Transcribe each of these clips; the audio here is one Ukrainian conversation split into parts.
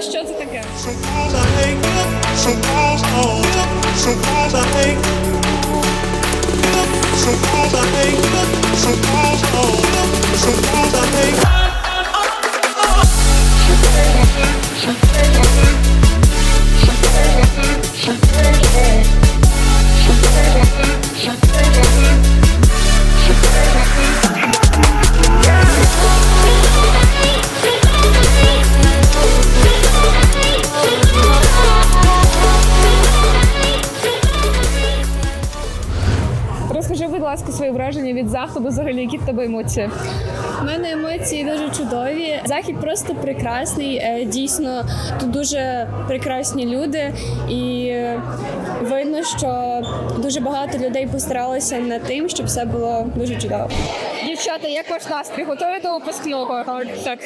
подивимося, що це таке. So falls Ласка, свої враження від заходу, взагалі, які в тебе емоції? У мене емоції дуже чудові. Захід просто прекрасний. Е, Дійсно, тут дуже прекрасні люди, і е, видно, що дуже багато людей постаралися над тим, щоб все було дуже чудово. Дівчата, як ваш настрій? Готові до випускного? Так.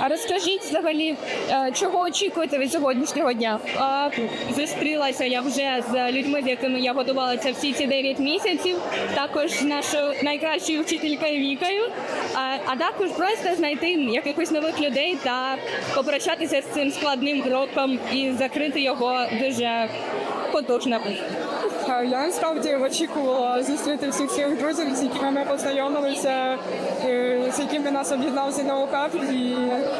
А розкажіть взагалі, е, чого очікуєте від сьогоднішнього дня? А, Зустрілася я вже з людьми, з якими я готувалася всі ці 9 місяців. Також нашою найкращою вчителькою Вікою. А, а також просто знайти якихось нових людей та попрощатися з цим складним роком і закрити його дуже потужно. Я насправді очікувала зустріти всіх своїх друзів, з якими ми познайомилися, е, з якими нас об'єднав ЗНОКАП, і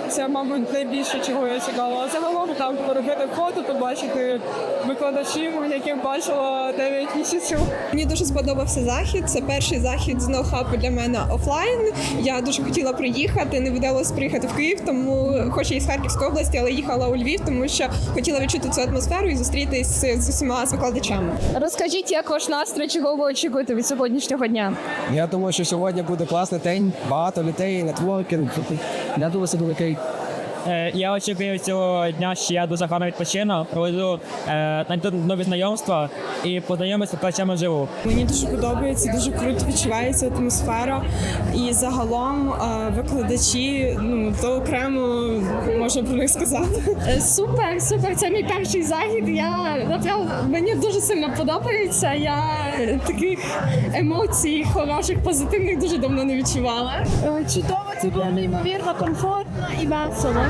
це, мабуть, найбільше, чого я чекала. Загалом там поробити фото, побачити викладачів, яких бачила 9 місяців. Мені дуже сподобався захід. Це перший захід з ноу-хабу для мене офлайн. Я дуже хотіла приїхати. Не вдалося приїхати в Київ, тому хоч я із Харківської області, але їхала у Львів, тому що хотіла відчути цю атмосферу і зустрітись з усіма з викладачами. Розкажіть, як ваш настрій, чого ви очікуєте від сьогоднішнього дня? Я думаю, що сьогодні буде класний день, багато людей, нетворкінг. Я думаю, це буде Я очікую цього дня, що я дуже гарно відпочину, проведу е, нові знайомства і познайомитися з плечами вживу. Мені дуже подобається, дуже круто відчувається атмосфера. І загалом е, викладачі, ну то окремо можна про них сказати. Е, Супер, супер. Це мій перший захід. Я напевно, мені дуже сильно подобається. Я е, таких емоцій хороших, позитивних дуже давно не відчувала. Е, Чудово, це було неймовірно комфортно і весело.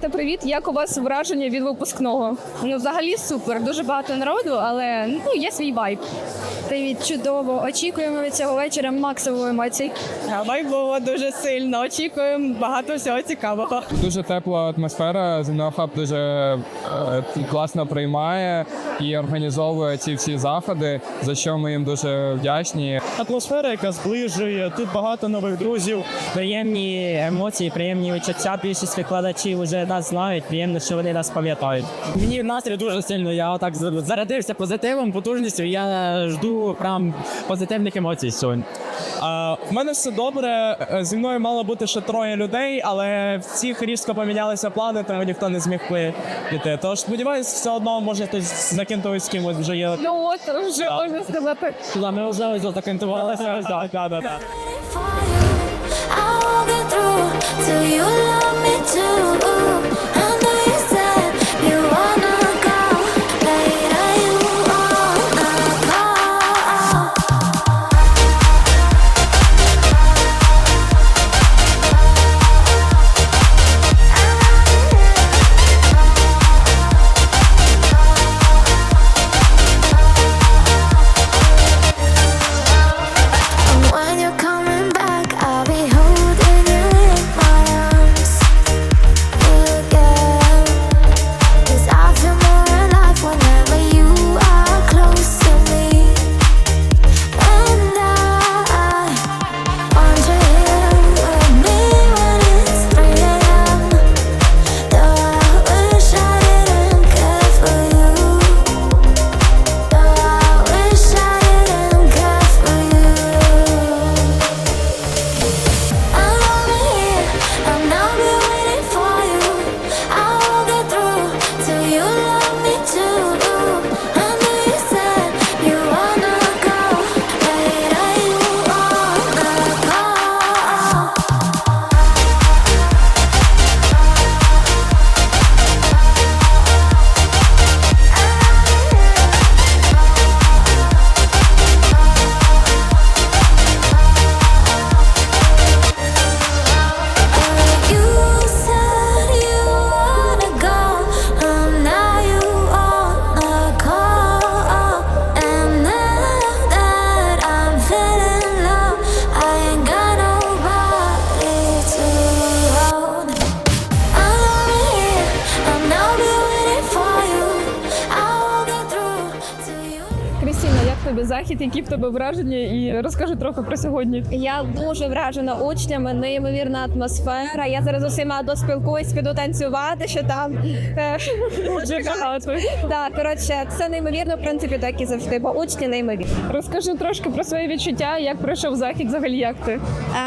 Дівчата, привіт! Як у вас враження від випускного? Ну, взагалі супер, дуже багато народу, але ну є свій вайб. Привіт, чудово. Очікуємо від цього вечора максимум емоцій. Вайб було дуже сильно. Очікуємо багато всього цікавого. Дуже тепла атмосфера. ЗНОХАБ дуже е, класно приймає і організовує ці всі заходи, за що ми їм дуже вдячні. Атмосфера, яка зближує, тут багато нових друзів. Приємні емоції, приємні відчуття. Більшість викладачів вже нас знають. Приємно, що вони нас пам'ятають. Мені настрій дуже сильно. Я отак зарядився позитивом, потужністю. Я жду прям позитивних емоцій сьогодні. В мене все добре. Е, Зі мною мало бути ще троє людей, але всіх різко помінялися плани, тому ніхто не зміг піти. Тож сподіваюсь, все одно може хтось закинтує з кимось вже є. Ну от вже можна сказати. Ми вже ось закантувалися. Так, так, так. till you love тобі які в тебе враження, і розкажи трохи про сьогодні. Я дуже вражена учнями, неймовірна атмосфера. Я зараз усіма доспілкуюсь, піду танцювати, що там. Е. Так, коротше, це неймовірно, в принципі, так і завжди, бо учні неймовірні. Розкажи трошки про свої відчуття, як пройшов захід, взагалі як ти.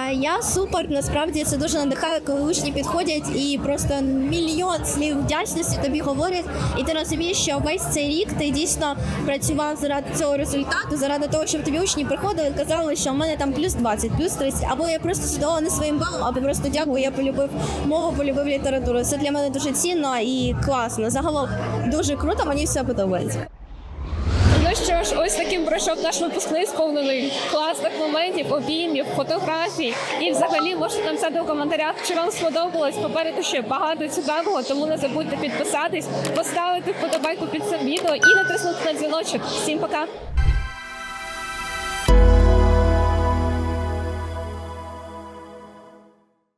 Е, Я супер. Насправді це дуже надихає, коли учні підходять і просто мільйон слів вдячності тобі говорять, і ти розумієш, що весь цей рік ти дійсно працював заради цього результату, заради того, щоб тобі учні приходили і казали, що в мене там плюс 20, плюс 30, або я просто задоволена своїм балом, або просто дякую, я полюбив мову, полюбив літературу. Це для мене дуже цінно і класно. Загалом дуже круто, мені все подобається. Ну що ж, ось таким пройшов наш випускний сповнений класних моментів, обіймів, фотографій. І взагалі можете написати у коментарях, чи вам сподобалось. Попереду ще багато цікавого, тому не забудьте підписатись, поставити вподобайку під цим відео і натиснути на дзвіночок. Всім пока!